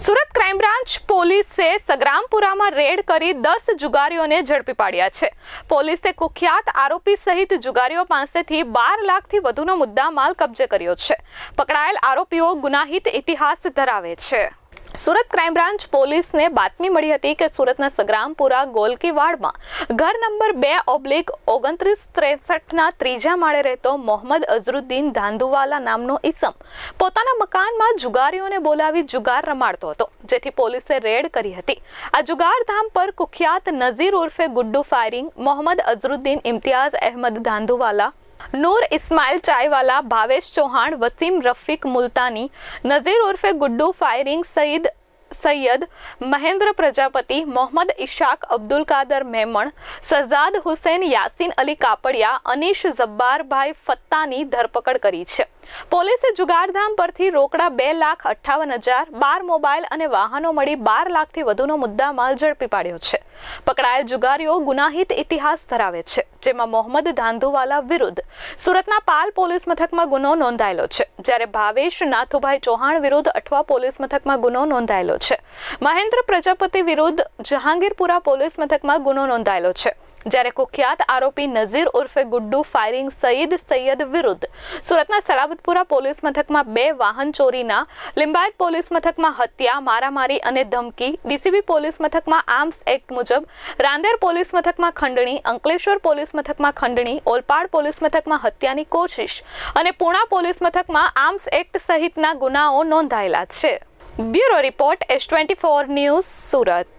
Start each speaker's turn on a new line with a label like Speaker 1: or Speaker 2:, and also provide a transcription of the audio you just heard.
Speaker 1: Surat crime branch પોલીસે સગ્રામપુરામાં red કરી દસ જુગારીઓને ઝડપી પાડ્યા છે. પોલીસે કુખ્યાત આરોપી સહિત જુગારીઓ પાસેથી બાર લાખથી વધુનો મુદ્દામાલ કબજે કર્યો છે. પકડાયેલ આરોપીઓ ગુનાહિત ઇતિહાસ ધરાવે છે. સુરત ક્રાઇમ બ્રાન્ચ પોલીસને બાતમી મળી હતી કે સુરતના સગ્રામપુરા ગોલકીવાડમાં ઘર નંબર બે ઓબ્લિક ઓગણત્રીસ ત્રેસઠના ત્રીજા માળે રહેતો મોહમ્મદ અઝરુદ્દીન ધાંધુવાલા નામનો ઈસમ પોતાના મકાનમાં જુગારીઓને બોલાવી જુગાર રમાડતો હતો, જેથી પોલીસે રેડ કરી હતી. આ જુગારધામ પર કુખ્યાત નઝીર ઉર્ફે ગુડ્ડુ ફાયરિંગ, મોહમ્મદ અઝરુદ્દીન ઇમ્તિયાઝ અહેમદ ધાંધુવાલા નૂર ઇસ્માઇલ ચાયવાલા ભાવેશ ચૌહાણ વસીમ રફીક મુલતાની નઝીર ઉર્ફે ગુડ્ડુ ફાયરિંગ સઈદ સૈયદ મહેન્દ્ર પ્રજાપતિ મોહમ્મદ ઇશાક અબ્દુલ કાદર મેમણ સઝાદ હુસેન યાસીન અલી કાપડિયા અનીશ જબ્બારભાઈ ફત્તાની ધરપકડ કરી છે પોલીસે જુગારધામ પરથી રોકડા બે લાખ અઠ્ઠાવન હજાર, બાર મોબાઈલ અને વાહનો મળી બાર લાખથી વધુનો મુદ્દામાલ ઝડપી પાડ્યો છે. પકડાયેલ જુગારીઓ ગુનાહિત ઇતિહાસ ધરાવે છે. જેમાં મોહમ્મદ ધાંધુવાલા વિરુદ્ધ સુરતના પાલ પોલીસ મથકમાં ગુનો નોંધાયેલો છે. જ્યારે ભાવેશ નાથુભાઈ ચૌહાણ વિરુદ્ધ અઠવા પોલીસ મથકમાં ગુનો નોંધાયેલો છે. મહેન્દ્ર પ્રજાપતિ વિરુદ્ધ જહાંગીરપુરા પોલીસ મથકમાં ગુનો નોંધાયેલો છે. જ્યારે કુખ્યાત આરોપી નઝીર ઉર્ફે ગુડ્ડુ ફાયરિંગ સઈદ સૈયદ વિરુદ્ધ. સુરતના સલાબતપુરા પોલીસ મથકમાં બે વાહન ચોરીના, લિંબાયત પોલીસ મથકમાં હત્યા, મારામારી અને ધમકી. ડીસીબી પોલીસ મથકમાં આર્મ્સ એક્ટ મુજબ, રાંદેર પોલીસ મથકમાં ખંડણી, અંકલેશ્વર પોલીસ મથકમાં ખંડણી, ઓલપાડ પોલીસ મથકમાં હત્યાની કોશિશ અને પૂણા પોલીસ મથકમાં આર્મ્સ એક્ટ સહિતના ગુનાઓ નોંધાયેલા છે. Bureau report S twenty four news Surat.